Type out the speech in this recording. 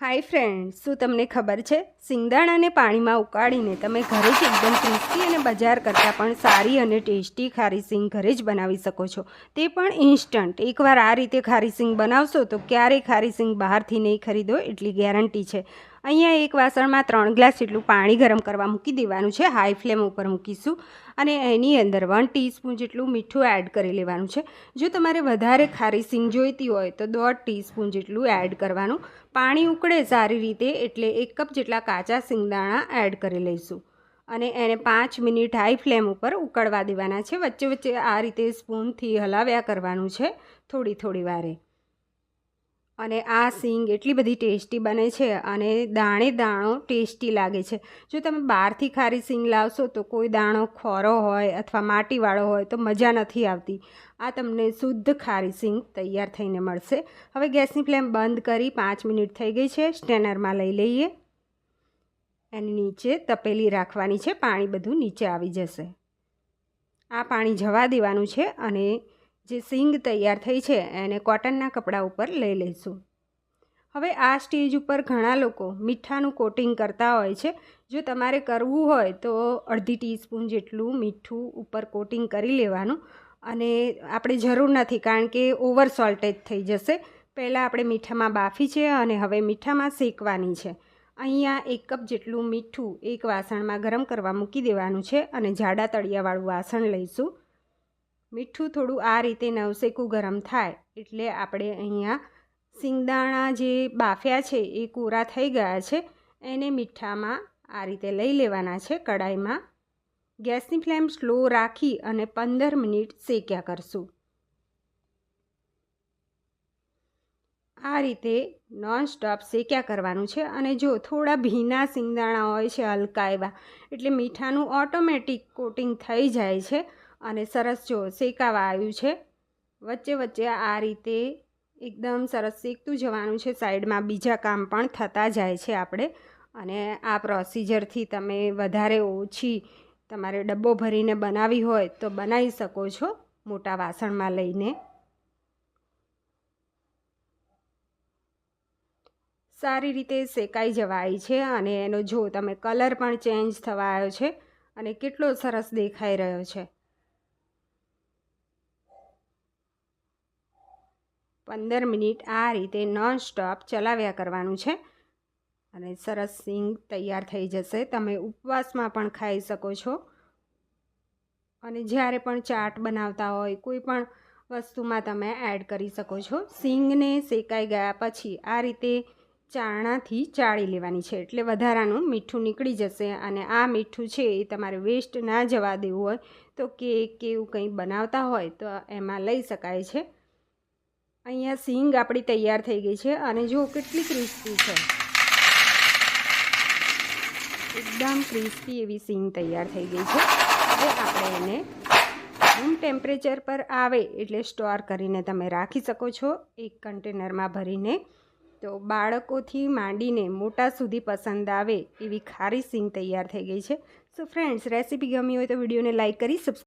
હાય friend શું તમને ખબર છે? સિંગદાણાને પાણીમાં ઉકાળીને તમે ઘરે જ એકદમ ક્રિસ્પી અને બજાર કરતાં પણ સારી અને ટેસ્ટી ખારી સિંગ ઘરે જ બનાવી શકો છો. તે પણ ઇન્સ્ટન્ટ એકવાર આ રીતે ખારી સિંગ બનાવશો તો ક્યારેય ખારી સિંગ બહારથી નહીં ખરીદો, એટલી ગેરંટી છે. અહીંયા એક વાસણમાં ત્રણ ગ્લાસ જેટલું પાણી ગરમ કરવા મૂકી દેવાનું છે. હાઈ ફ્લેમ ઉપર મૂકીશું અને એની અંદર વન ટીસ્પૂન જેટલું મીઠું એડ કરી લેવાનું છે. જો તમારે વધારે ખારી સિંગ જોઈતી હોય તો દોઢ ટીસ્પૂન જેટલું એડ કરવાનું. પાણી ઉકળે સારી રીતે એટલે એક કપ જેટલા કાચા સિંગદાણા એડ કરી લઈશું. અને એને પાંચ મિનિટ હાઈ ફ્લેમ ઉપર ઉકળવા દેવાના છે. વચ્ચે વચ્ચે આ રીતે સ્પૂનથી હલાવ્યા કરવાનું છે થોડી થોડી વારે. અને આ સિંગ એટલી બધી ટેસ્ટી બને છે અને દાણે દાણો ટેસ્ટી લાગે છે. જો તમે બહારથી ખારી સિંગ લાવશો તો કોઈ દાણો ખોરો હોય અથવા માટીવાળો હોય તો મજા નથી આવતી. આ તમને શુદ્ધ ખારી સિંગ તૈયાર થઈને મળશે. હવે ગેસની ફ્લેમ બંધ કરી પાંચ મિનિટ થઈ ગઈ છે. સ્ટેનરમાં લઈ લઈએ. એની નીચે તપેલી રાખવાની છે. પાણી બધું નીચે આવી જશે. આ પાણી જવા દેવાનું છે અને જે સિંગ તૈયાર થઈ છે, એને કોટનના કપડાં ઉપર લઈ લઈશું. હવે આ સ્ટેજ ઉપર ઘણા લોકો મીઠાનું કોટિંગ કરતા હોય છે. જો તમારે કરવું હોય તો અડધી ટીસ્પૂન જેટલું મીઠું ઉપર કોટિંગ કરી લેવાનું. અને આપણે જરૂર નથી, કારણ કે ઓવર સોલ્ટેજ થઈ જશે. પહેલાં આપણે મીઠામાં બાફી છે અને હવે મીઠામાં શેકવાની છે. અહીંયા એક કપ જેટલું મીઠું એક વાસણમાં ગરમ કરવા મૂકી દેવાનું છે અને જાડા તળિયાવાળું વાસણ લઈશું. મીઠું થોડું આ રીતે નવસેકું ગરમ થાય એટલે આપણે અહીંયા સિંગદાણા જે બાફ્યા છે એ કોરા થઈ ગયા છે. એને મીઠામાં આ રીતે લઈ લેવાના છે કડાઈમાં ગેસની ફ્લેમ સ્લો રાખી અને પંદર મિનિટ શેક્યા કરશું. આ રીતે નોન સ્ટોપ શેક્યા કરવાનું છે અને જો થોડા ભીના સિંગદાણા હોય છે હલકા એવા, એટલે મીઠાનું ઓટોમેટિક કોટિંગ થઈ જાય છે. અને સરસ જો શેકાવા આવ્યું છે. વચ્ચે વચ્ચે આ રીતે એકદમ સરસ શેકતું જવાનું છે. સાઈડમાં બીજા કામ પણ થતા જાય છે આપણે. અને આ પ્રોસિજરથી તમે વધારે ઓછી તમારે ડબ્બો ભરીને બનાવી હોય તો બનાવી શકો છો મોટા વાસણમાં લઈને. સારી રીતે શેકાઈ જવાય છે અને એનો જો તમે કલર પણ ચેન્જ થવા આવ્યો છે અને કેટલો સરસ દેખાઈ રહ્યો છે. પંદર મિનિટ આ રીતે નોન સ્ટોપ ચલાવ્યા કરવાનું છે. અને સરસ સિંગ તૈયાર થઈ જશે. તમે ઉપવાસમાં પણ ખાઈ શકો છો. અને જ્યારે પણ ચાટ બનાવતા હોય, કોઈ પણ વસ્તુમાં તમે એડ કરી શકો છો. સિંગને શેકાઈ ગયા પછી આ રીતે ચાણાથી ચાળી લેવાની છે. એટલે વધારાનું મીઠું નીકળી જશે અને આ મીઠું છે એ તમારે વેસ્ટ ના જવા દેવું હોય તો કેક કે એવું કંઈ બનાવતા હોય તો એમાં લઈ શકાય છે. અહીંયા સિંગ આપણી તૈયાર થઈ ગઈ છે અને જો કેટલી ક્રિસ્પી છે. એકદમ ક્રિસ્પી એવી સિંગ તૈયાર થઈ ગઈ છે. હવે આપણે એને રૂમ ટેમ્પરેચર પર આવે એટલે સ્ટોર કરીને તમે રાખી શકો છો એક કન્ટેનરમાં ભરીને. તો બાળકોથી માંડીને મોટા સુધી પસંદ આવે એવી ખારી સિંગ તૈયાર થઈ ગઈ છે. સો ફ્રેન્ડ્સ રેસીપી ગમી હોય તો વિડીયોને લાઇક કરી સબસ્ક્રાઈબ